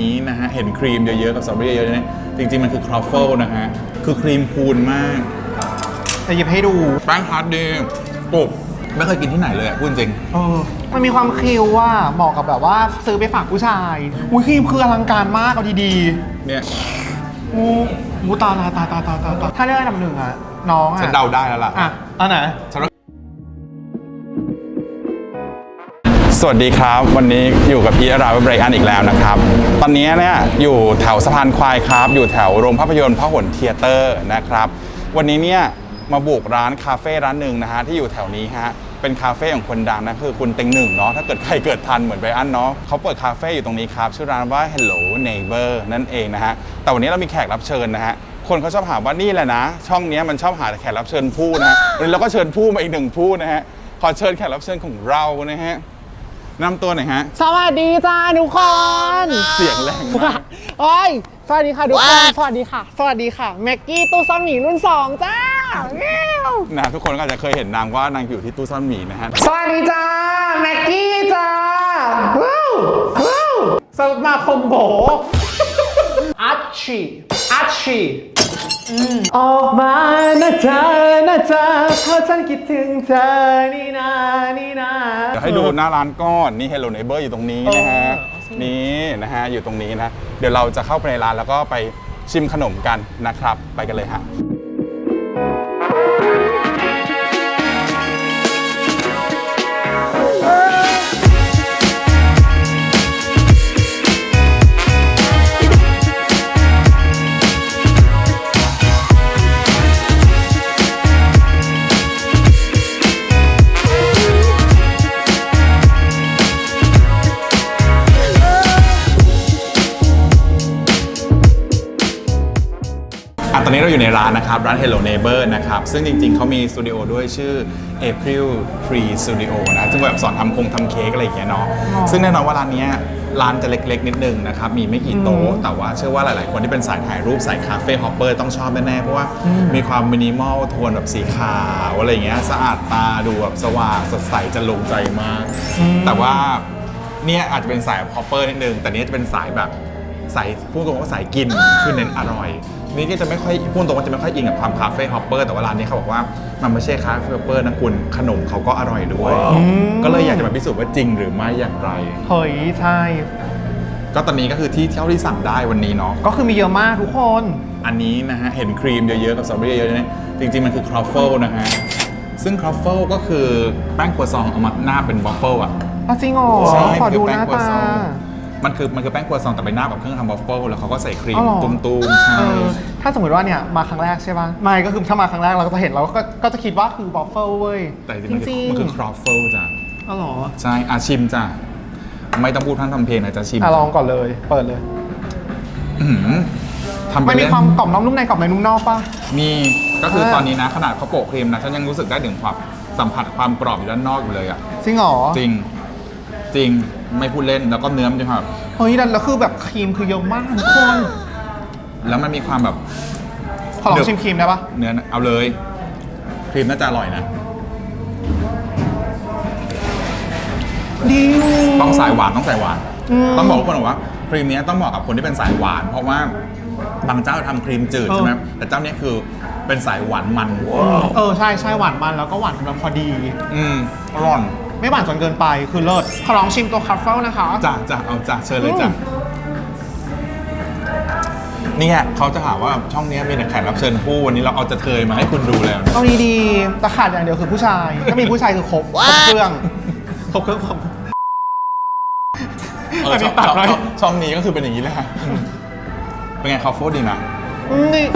นี้นะฮะ เห็นครีมเยอะๆกับสตรอเบอรี่เยอะๆเนี่ยจริงๆ มันคือครอฟเฟิลนะฮะ คือครีมพูนมากจะหยิบให้ดูแป้งพาร์ทดีกรุบไม่เคยกินที่ไหนเลยอะพูดจริง เออมันมีความคิวว่าเหมาะกับแบบว่าซื้อไปฝากผู้ชาย อุ้ยครีมคืออลังการมากเอาดีเนี่ยๆงูงูตาตาตาตาตาตาตาถ้าเลือกอันดับหนึ่งอะน้องอะฉันเดาได้แล้วล่ะ อะอันไหน สวัสดีครับ วันนี้อยู่กับพีอาราเบรอันอีกแล้วนะครับ ตอนนี้เนี่ยอยู่แถวสะพานควายครับ อยู่แถวโรงภาพยนตร์พหลเทียเตอร์นะครับ วันนี้เนี่ยมาบุกร้านคาเฟ่ร้านหนึ่งนะฮะที่อยู่แถวนี้ฮะเป็นคาเฟ่ของคนดังนะคือคุณเต็งหนึ่งเนาะถ้าเกิดใครเกิดทันเหมือนไบรอันเนาะเขาเปิดคาเฟ่อยู่ตรงนี้ครับ ชื่อร้านว่า Hello Neighbor นั่นเองนะฮะแต่วันนี้เรามีแขกรับเชิญนะฮะคนเขาชอบถาว่านี่แหละนะ ช่องเนี้ยมันชอบหาแขกรับเชิญผู้นะฮะวันนี้เราก็เชิญผู้มาอีกหนึ่งผู้นะฮะขอเชิญแขกรับเชิญของเรานะฮะ นำตัวหน่อยฮะ สวัสดีจ้าทุกคนเสียงแรงมากโอ้ยสวัสดีค่ะทุกคน สวัสดีค่ะ สวัสดีค่ะ แม็กกี้ตู้ซ่อนหมีรุ่นสองจ้าเงี้ยวนะทุกคนก็อาจจะเคยเห็นนางว่านางอยู่ที่ตู้ซ่อนหมีนะฮะ สวัสดีจ้าแม็กกี้จ้าว้าวว้าวสมาคมโบอัชชีอัชชี ออกมานะเธอนะเธอเพราะฉันคิดถึงเธอนี่นานี่นา เดี๋ยวให้ดูหน้าร้านก้อนนี่ Hello Neighbor อยู่ตรงนี้นะฮะเออเอาสินี่นะฮะอยู่ตรงนี้นะ เดี๋ยวเราจะเข้าไปในร้านแล้วก็ไปชิมขนมกันนะครับ ไปกันเลยฮะ นร้านนะครับร้าน Hello Neighbor นะครับ ซึ่งจริงๆ เขามีสตูดิโอด้วยชื่อ April Tree Studio นะ ซึ่งแบบสอนทำคงทำเค้กอะไรอย่างเงี้ยเนาะซึ่งแน่นอนว่าร้านเนี้ยร้านจะเล็ก ๆ นิดนึงนะครับ มีไม่กี่โต๊ะ แต่ว่าเชื่อว่าหลายๆ คนที่เป็นสายถ่ายรูปสายคาเฟ่ฮอปเปอร์ต้องชอบแน่ๆ เพราะว่ามีความมินิมอลโทนแบบสีขาวอะไรอย่างเงี้ย สะอาดตาดูแบบสว่างสดใสจะลงใจมาก แต่ว่าเนี่ยอาจจะเป็นสายฮอปเปอร์นิดนึง แต่เนี้ยจะเป็นสายแบบ สายพูดตรงว่าสายกินคือเน้นอร่อย นี่ก็จะไม่ค่อยพูดตรงว่าจะไม่ค่อยอินกับความคาเฟ่ฮอปเปอร์แต่ว่าร้านนี้เขาบอกว่ามันไม่ใช่คาเฟ่ฮอปเปอร์นะคุณขนมเขาก็อร่อยด้วย ก็เลยอยากจะมาพิสูจน์ว่าจริงหรือไม่อย่างไร เฮ้ยใช่ ก็ตอนนี้ก็คือที่เท่าที่สั่งได้วันนี้เนาะก็คือมีเยอะมากทุกคน อันนี้นะฮะเห็นครีมเยอะๆกับสตรอเบอรี่เยอะๆเนี่ยจริงๆมันคือครอฟเฟิลนะฮะซึ่งครอฟเฟิลก็คือแป้งครัวซองเอามาหน้าเป็นวอฟเฟิลอะอะจริงเหรอใช่ขอดูคืหน้าแป้งครัวตาซอง มันคือมันคือแป้งครัวซองแต่ไปหน้าแบบเครื่องทำวอฟเฟิลแล้วเขาก็ใส่ครีมอ๋อเหรอ ตุ้มๆใช่ เออถ้าสมมติว่าเนี่ยมาครั้งแรกใช่ป่ะไม่ก็คือถ้ามาครั้งแรกเราก็จะเห็นเราก็ก็จะคิดว่าคือ w อฟเฟิลเว้ยแต่จจริงๆมันคือริงมันคือครอฟเฟิลจ้ะอ๋อเหรอใช่อาชิมจ้ะไม่ต้องพูดท่านทำเพลงนะจะชิมอะลองก่อนเลยเปิดเลยอื้อหือทำไปมันมีเล่นความกรอบนอกนุ่มในกรอบในนุ่มนอกป่ะ มีก็คือเออตอนนี้นะ ขนาดเขาโปะครีมนะฉันยังรู้สึกได้ถึงความสัมผัสความกรอบอยู่ด้านนอกอยู่เลยอะ จริงเหรอจริง จริง ไม่พูดเล่นแล้วก็เนื้อมันจะแบบเฮ้ยแล้วคือแบบครีมคือเยอะมากทุกคนแล้วมันมีความแบบ ขอลอเดี๋งยวชิมครีมได้ป่ะเนื้อเอาเลย ครีมน่าจะอร่อยนะดิวต้องสายหวานต้องสายหวานอืมต้องบอกทุกคนว่าครีมเนี้ยต้องเหมาะกับคนที่เป็นสายหวาน เพราะว่าบางเจ้าทำครีมจืดเออใช่ไหมแต่เจ้าเนี้ยคือเป็นสายหวานมันเออใช่ใช่หวานมันแล้วก็หวานกำลังพอดี อืมอร่อย ไม่หวานจนเกินไปคือเลิศขอลองชิมตัวคัฟเฟิลนะคะจ้ะจ้ะเอาจ้ะเชิญเลยจ้ะอืมเนี่ยเขาจะหาว่าช่องเนี้ยมีแต่แขกรับเชิญผู้วันนี้เราเอาจะเทยมาให้คุณดูแล้วนะเอาดีๆแต่ขาดอย่างเดียวคือผู้ชาย ถ้ามีผู้ชายคือครบครบเครื่องครบเครื่องครบ เอออันนี้ช่องตัดไว้ ช่องช่องนี้ก็คือเป็นอย่างนี้แหละเป็นไงคอฟโฟดีนะนี่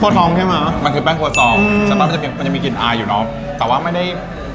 ปวดท้องใช่ไหม มันคือแป้งครัวซองอืม ใช่ปะมันจะมีมันจะมีกลิ่นอายอยู่เนาะแต่ว่าไม่ได้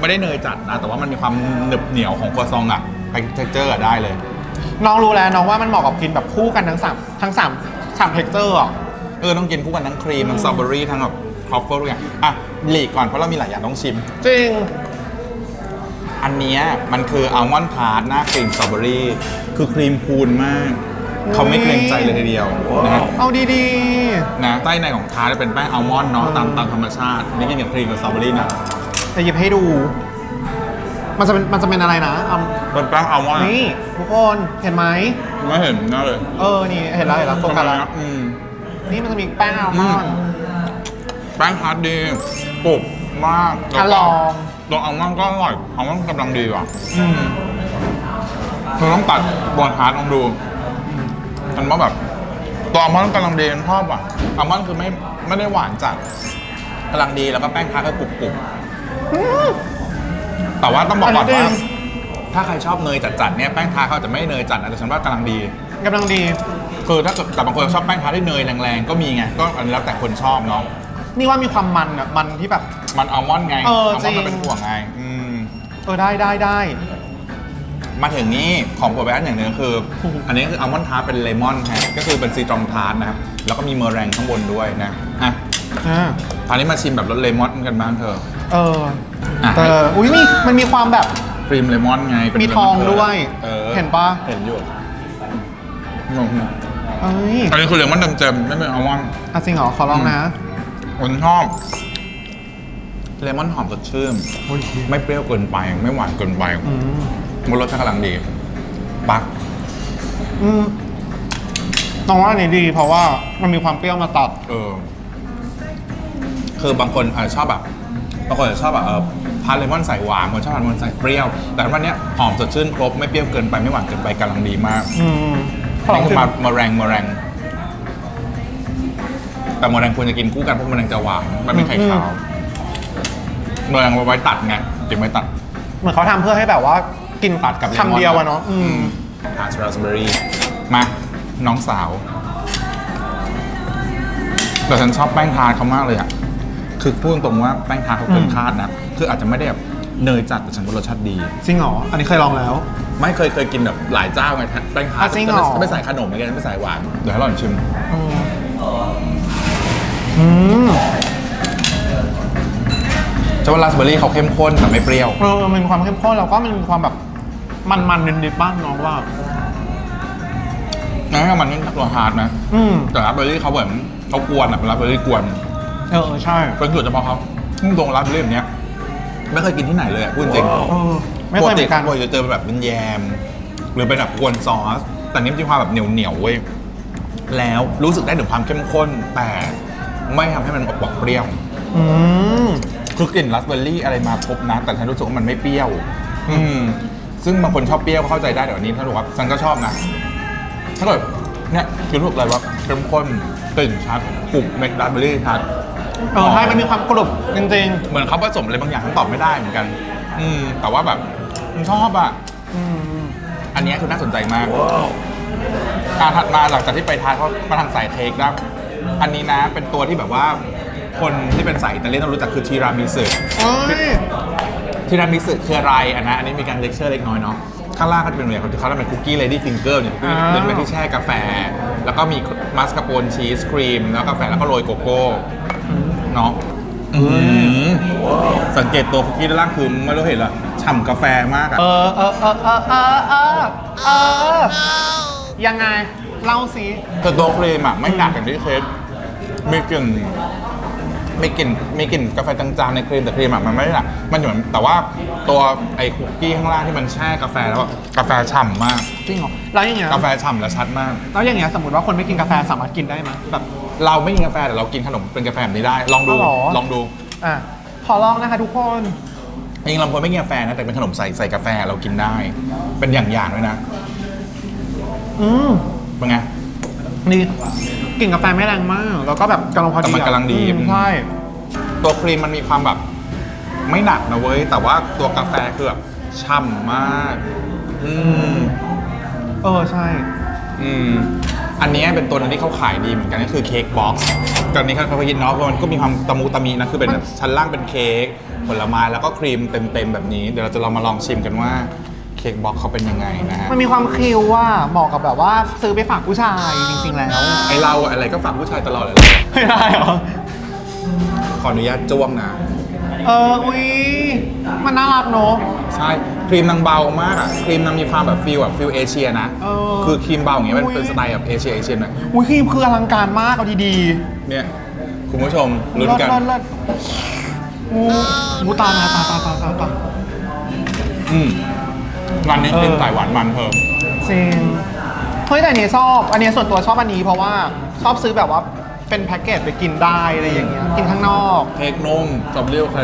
ไม่ได้เนยจัดนะ แต่ว่ามันมีความหนึบเหนียวของครัวซองอะไปเท็กเจอร์ได้เลย น้องรู้แล้วน้องว่ามันเหมาะกับกินแบบคู่กันทั้งสามทั้งสามสามเทคเจอร์อะเออต้องกินคู่กันทั้งครีมทั้งสตรอเบอรี่ทั้งแบบครอฟเฟิลทุกอย่างอะหลีกก่อนเพราะเรามีหลายอย่างต้องชิม จริง อันเนี้ยมันคืออัลมอนด์ทาร์ตหน้าครีมสตรอเบอรี่คือครีมพูนมาก เขาไม่เกรงใจเลยทีเดียวนะฮะ เอาดีนะใต้ในของทาร์ตจะเป็นแป้งอัลมอนด์เนาะตามตามธรรมชาติ นี่กินกับครีมกับสตรอเบอรี่นะ ๆแต่หยิบให้ดู มันจะเป็นมันจะเป็นอะไรนะเอาเป็นแป้งอัลมอนด์นี่ทุกคนเห็นไหม ไม่เห็นหน่าเลยเออ นี่เห็นแล้วเห็นแล้วโฟกัสแล้ว อืม นี่มันจะมีแป้งอัลมอนด์ แป้งฮาร์ดดีกรุบมากอะลองตัวอัลมอนด์ก็อร่อยอัลมอนด์กำลังดีว่ะอืมเธอต้องตัดบนฮาร์ดลองดู มันว่าแบบตัวอัลมอนด์กำลังดีฉันชอบอะอัลมอนด์คือไม่ไม่ได้หวานจัดกำลังดีแล้วก็แป้งทาร์ตก็กรุบกรุบ แต่ว่าต้องบอกก่อนอันนี้ว่าดีถ้าใครชอบเนยจัดๆเนี่ยแป้งทาร์ตเขาอาจจะไม่เนยจัดนะแต่ฉันว่ากำลังดีกำลังดีคือถ้าเกิดแต่บางคนชอบแป้งทาร์ตที่เนยแรงๆก็มีไงก็อันนี้แล้วแต่คนชอบเนาะนี่ว่ามีความมันอะมันที่แบบ มันอัลมอนด์ไงเออลมอนด์จริมันงเป็นถั่วไงอืมเออได้ได้ได้ มาถึงนี้ของโปรดไปอันอย่างหนึ่งก็คือ อันนี้คืออัลมอนด์ทาร์ตเป็นเลมอนฮะก็คือเป็นซีตรองทาร์ตนะครับแล้วก็มีเมอร์แรงข้างบนด้วยนะอะอ่า คราวนี้มาชิมแบบรสเลมอนกันบ้างเธอ เอออะเอออุ้ยมีมันมีความแบบ ครีมเลมอนไงเป็นมีทองด้วยเออเห็นปะ เห็นอยู่งงเอ้ยอันนี้คือเลมอนเต็มๆไม่เป็นอัลมอนด์ อะจริงเหรอขอลองนะผมชอบเลมอนหอมสดชื่นโอ้ยไม่เปรี้ยวเกินไป ไม่หวานเกินไปอืมมันรสชาติกำลังดี ปัก อืมน้องว่าอันนี้ดี เพราะว่ามันมีความเปรี้ยวมาตัด เออ คือบางคนอาจจะชอบแบบ บางคนอาจจะชอบแบบเออทานเลมอนใส่หวานบางคนชอบทานเลมอนใส่เปรี้ยว แต่วันเนี้ยหอมสดชื่นครบไม่เปรี้ยวเกินไปไม่หวานเกินไปกำลังดีมากอืมขอลนี่องคือชิมมามาแรงมาแรง แต่มาแรงควรจะกินคู่กันเพราะมาแรงจะหวานมันไม่ไข่ขาวมาแรงเอาไว้ตัดไงกินไว้ตัด เหมือนเขาทำเพื่อให้แบบว่ากินตัดกับเลมอน คำเดียวอะเนาะอืมทานสตรอเบอรี่มาน้องสาว แต่ฉันชอบแป้งทาร์ตเขามากเลยอะ คือพูดตรงๆว่าแป้งทาร์ตเขาเกินอืมคาดนะ คืออาจจะไม่ได้แบบเนยจัดแต่ฉันว่ารสชาติดี จริงเหรอ อันนี้เคยลองแล้ว ไม่เคยเคยกินแบบหลายเจ้าไงแป้งทาร์ตอะจริงเหรอจะไม่ใส่ขนมอะไรกันไม่ใส่หวานเดี๋ยวให้หล่อนชิมอืมอืมจะว่าราสเบอร์รี่เขาเข้มข้นแต่ไม่เปรี้ยว เออมันมีความเข้มข้นแล้วก็มันมีความแบบมันๆนิดๆบ้างน้องว่า นะมันนี่ตัวฮาร์ดนะ อืมแต่ราสเบอร์รี่เขาเหมือนเขากวนอะเป็นราสเบอร์รี่กวน เออใช่เป็นสูตรเฉพาะเขาตรงราสเบอร์รี่แบบเนี้ยไม่เคยกินที่ไหนเลยอะพูดจริงเออไม่เคยเหมือนกัน ปกติจะเจอเป็นแบบเป็นแยม หรือเป็นแบบกวนซอส แต่นี่มันมีความแบบเหนียวเหนียวๆเว้ยแล้วรู้สึกได้ถึงความเข้มข้นแต่ไม่ทำให้มันออกบอกเปรี้ยว อืม คือกลิ่นราสเบอร์รี่อะไรมาครบนะ แต่ฉันรู้สึกว่ามันไม่เปรี้ยว อืม ซึ่งบางคนชอบเปรี้ยวก็เข้าใจได้แต่วันนี้ถ้าบอกว่าฉันก็ชอบนะ ถ้าเกิดเนี่ยคือรู้สึกอะไรว่าเข้มข้นกลิ่นชัดกลุ่มเม็ดราสเบอร์รี่ชัด เออใช่มันมีความกรุบจริงเหมือนเขาผสมอะไรบางอย่างฉันตอบไม่ได้เหมือนกัน อืม แต่ว่าแบบฉันชอบอะๆอืมอันเนี้ยคือน่าสนใจมากการถัดมาหลังจากที่ไปทานเขามาทางสายเค้กแล้วอันนี้นะเป็นตัวที่แบบว่า คนที่เป็นสายอิตาเลียนต้องรู้จักคือทีรามิสุเอ้ยทีรามิสุคืออะไรอันนะอันนี้มีการเลคเชอร์เล็กน้อยเนาะข้างล่างก็จะเป็นเหมือนเขาเขาเรียกเป็นคุกกี้เลดี้ฟิงเกอร์เนี่ยอ้าวเป็นเม็ดที่แช่กาแฟ แล้วก็มีมัสคาโปนชีสครีม แล้วกาแฟแล้วก็โรยโกโก้ เนาะอืมสังเกตตัวคุกกี้ด้านล่างคือไม่รู้เห็นเหรอฉ่ำกาแฟมากอะเออเออเออเออเออเออเออยังไงเล่าสิคือตัวครีมอะไม่หนักอย่างที่เคสมีกลิ่นมีกลิ่นมีกลิ่นกาแฟจางๆในครีมแต่ครีมอะมันไม่ได้หนักมันอยู่แต่ว่าตัวไอ้คุกกี้ข้างล่างที่มันแช่กาแฟแล้วอะกาแฟฉ่ำมากจริงเหรอแล้วอย่างเงี้ยกาแฟฉ่ำและชัดมากแล้วอย่างเงี้ยสมมติว่าคนไม่กินกาแฟสามารถกินได้ไหมแบบ เราไม่กินกาแฟแต่เรากินขนมเป็นกาแฟแบบนี้ได้ ลองดูอ๋อเหรอ ลองดูอะขอลองนะคะทุกคนจริงๆเราควรไม่กินกาแฟนะแต่เป็นขนมใส่ใส่กาแฟเรากินได้ เป็นอย่างๆด้วยนะอืมเป็นไง นี่กลิ่นกาแฟไม่แรงมาก แล้วก็แบบกำลังพอดีแต่มันอะกำลังดี อืมใช่ ตัวครีมมันมีความแบบไม่หนักนะเว้ย แต่ว่าตัวกาแฟคือแบบช่ำมาก อืม เออใช่ อืม อันเนี้ยเป็นตัวหนึงที่เขาขายดีเหมือนกันก็คือเค้กบ็อกซ์ตอนนี้เขาเขาคิดเนาะเพราะมันก็มีความตะมูตะมีนะคือเป็นแบบชั้นล่างเป็นเค้กผลไม้แล้วก็ครีมเต็มๆแบบนี้เดี๋ยวเราจะลองมาลองชิมกันว่าเค้กบ็อกซ์เขาเป็นยังไงนะฮะมันมีความคิวว่าเหมาะกับแบบว่าซื้อไปฝากผู้ชายจริงๆแล้ว ไอเราอะอะไรก็ฝากผู้ชายตลอดเลยไม่ได้เหรอขออนุญาตจ้วงนะ เอออุ้ยมันน่ารักเนอะ ใช่ครีมนางเบามากอะครีมนางมีความแบบฟิลแบบฟิลเอเชียนะเออ คือครีมเบาอย่างเงี้ยมันอุ๊ยเป็นสไตล์แบบเอเชียเอเชียนะอุ้ยครีมคืออลังการมากเอาดีเนี่ยคุณผู้ชมๆลุ้นกัน เลิศเลิศเลิศอู้หูตามาตาตาตาตาตาอืมร้านนี้กินเออสายหวานมันเพิ่ม จริงเฮ้ยแต่อันนี้ชอบ อันนี้ส่วนตัวชอบอันนี้เพราะว่าชอบซื้อแบบว่า เป็นแพ็กเกจไปกินได้อะไรอย่างเงี้ยกินข้างนอก เค้กนุ่มสตรอเบอรี่โอเค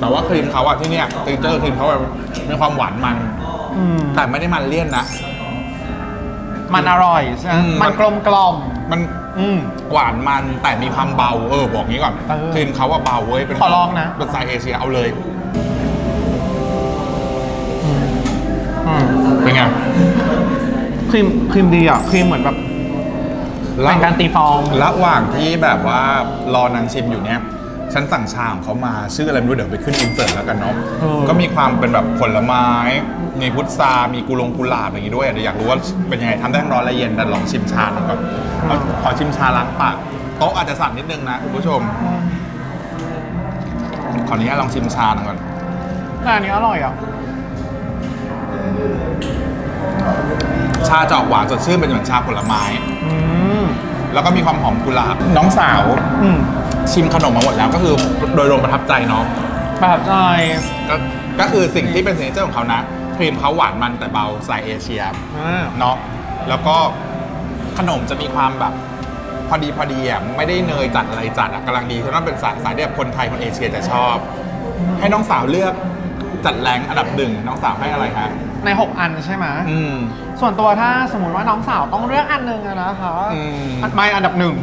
แต่ว่าครีมเขาอะที่เนี่ยติ๊กเจอร์ครีมเขาอะมีความหวานมัน อืมแต่ไม่ได้มันเลี่ยนนะ มันอร่อยใช่ไหมอืม มันกลมกล่อมมันอืม หวานมันแต่มีความเบาเออบอกงี้ก่อนเออครีมเขาอะเบาเว้ยเป็นขอลองนะ เป็นสายเอเชียเอาเลยอืมเป็นไงครีมครีมดีอะครีมเหมือนแบบ เป็นการตีฟอง ระหว่างที่แบบว่ารอนางชิมอยู่เนี่ยฉันสั่งชาของเขามาชื่ออะไรไม่รู้เดี๋ยวไปขึ้นอินเสิร์ตแล้วกันเนาะเออ ก็มีความเป็นแบบผลไม้ มีพุทรามีกุลงกุหลาบอย่างงี้ด้วยเดี๋ยวอยากรู้ว่าเป็นยังไงทำได้ทั้งร้อนและเย็นแต่ลองชิมชาหน่อยก่อนเอาขอชิมชาล้างปากโต๊ะอาจจะสั่นนิดนึงนะคุณผู้ชมขออนุญาตลองชิมชาหน่อยก่อน แต่อันนี้อร่อยอะ ชาจะออกหวานสดชื่นเป็นเหมือนชาผลไม้ อืม แล้วก็มีความหอมกุหลาบน้องสาวอืมชิมขนมมาหมดแล้วก็คือโดยรวมประทับใจเนาะประทับใจ ก็ก็คือสิ่งที่เป็นสินเจอร์ของเขานะครีมเขาหวานมันแต่เบาสายเอเชียอ่า เนาะแล้วก็ขนมจะมีความแบบพอดีพอดีอะไม่ได้เนยจัดอะไรจัดอะกำลังดีเพราะนั่นเป็นสายสายที่แบบคนไทยคนเอเชียจะชอบ ให้น้องสาวเลือกจัดแรงอันดับหนึ่งน้องสาวให้อะไรฮะใน 6 อันใช่ไหมอืม ส่วนตัวถ้าสมมติว่าน้องสาวต้องเลือกอันหนึ่งอะนะคะอืม อันไม่อันดับหนึ่ง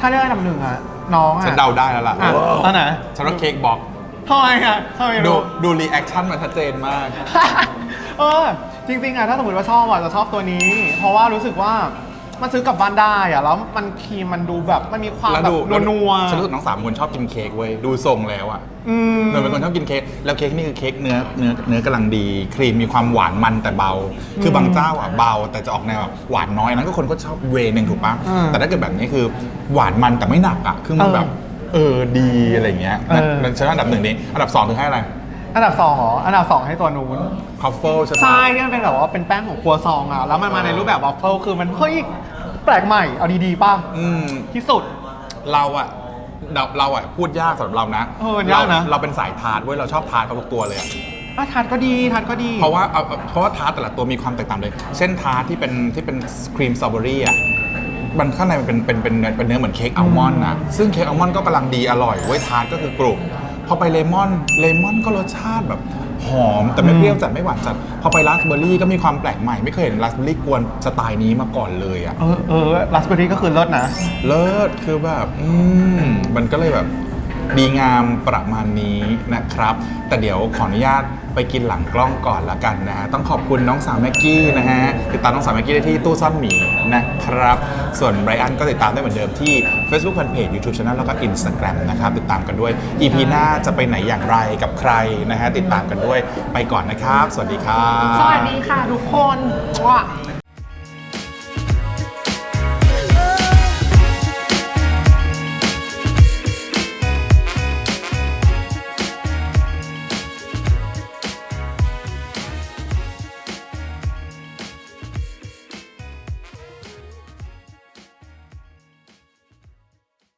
ถ้าเลือกอันดับหนึ่งอะน้องอะฉันเดาได้แล้วล่ะอะตอนไหนฉันว่าเค้กบอกทำไมอะทำไมดูรู้ ดูรีแอคชั่นมันชัดเจนมาก เออจริงๆอะถ้าสมมติว่าชอบอะจะชอบตัวนี้ เพราะว่ารู้สึกว่ามันซื้อกลับบ้านได้อะแล้วมันครีมมันดูแบบมันมีความแล้วแบบดูนัวๆฉันรู้สึกน้องสามคนชอบกินเค้กเว้ย ดูทรงแล้วอะ อืม เนย เป็นคนชอบกินเค้กแล้วเค้กนี่คือเค้กเนื้อเนื้อเนื้อกำลังดี ครีมมีความหวานมันแต่เบา คือบางเจ้าอะเบา แต่จะออกแนวแบบหวานน้อยนั้นก็คนก็ชอบเวย์หนึ่งถูกปะอืมแต่ถ้าเกิดแบบนี้คือหวานมันแต่ไม่หนักอะคือมันเออแบบเออดีอะไรอย่างเงี้ยเออ นั่นฉันว่าอันดับหนึ่งนี้อันดับสองถึงให้อะไรอันดับสองเหรออันดับสองให้ตัวนู้นคอฟเฟิลใช่ปะ ใช่ที่มันเป็นแบบว่าเป็นแป้งของครัวซองอะแล้วมันมาในรูปแบบวัฟเฟิลคือมันเฮ้ยแปลกใหม่เอาดีๆป่ะอืม ที่สุด เราอะ เราเราอะพูดยากสำหรับเรานะเออมันยากนะ เรเราเป็นสายทาร์ตเว้ยเราชอบทาร์ตเขาทุกตัวเลยอะอะทานก็ดีทานก็ดีเพราะว่าเอาเอาเพราะว่าทาร์ตแต่ละตัวมีความแตกต่างเลย เช่นทาร์ตที่เป็นที่เป็นครีมสตรอเบอรี่อะมันข้างในมันเป็นเป็นเป็นเนื้อเป็นเนื้อเหมือนเค้กอัลมอนด์นะซึ่งเค้กอัลมอนด์ก็กำลังดีอร่อยเว้ยทาร์ตก็คือกรุบพอไปเลมอนเลมอนก็รสชาติแบบ หอมแต่ไม่เปรี้ยวจัดไม่หวานจัด พอไปราสเบอร์รี่ก็มีความแปลกใหม่ ไม่เคยเห็นราสเบอร์รี่กวนสไตล์นี้มาก่อนเลยอะเออเออราสเบอร์รี่ก็คือเลิศนะ เลิศคือแบบอืมมันก็เลยแบบ ดีงามประมาณนี้นะครับ แต่เดี๋ยวขออนุญาตไปกินหลังกล้องก่อนละกันนะฮะต้องขอบคุณน้องสาวแม็กกี้นะฮะติดตามน้องสาวแม็กกี้ได้ที่ตู้ซ่อนหมีนะครับ ส่วนไบรอันก็ติดตามได้เหมือนเดิมที่ Facebook Fanpage YouTube Channel แล้วก็ Instagram นะครับ ติดตามกันด้วย EP หน้าจะไปไหนอย่างไรกับใครนะฮะติดตามกันด้วยไปก่อนนะครับ สวัสดีครับ สวัสดีค่ะทุกคนว้า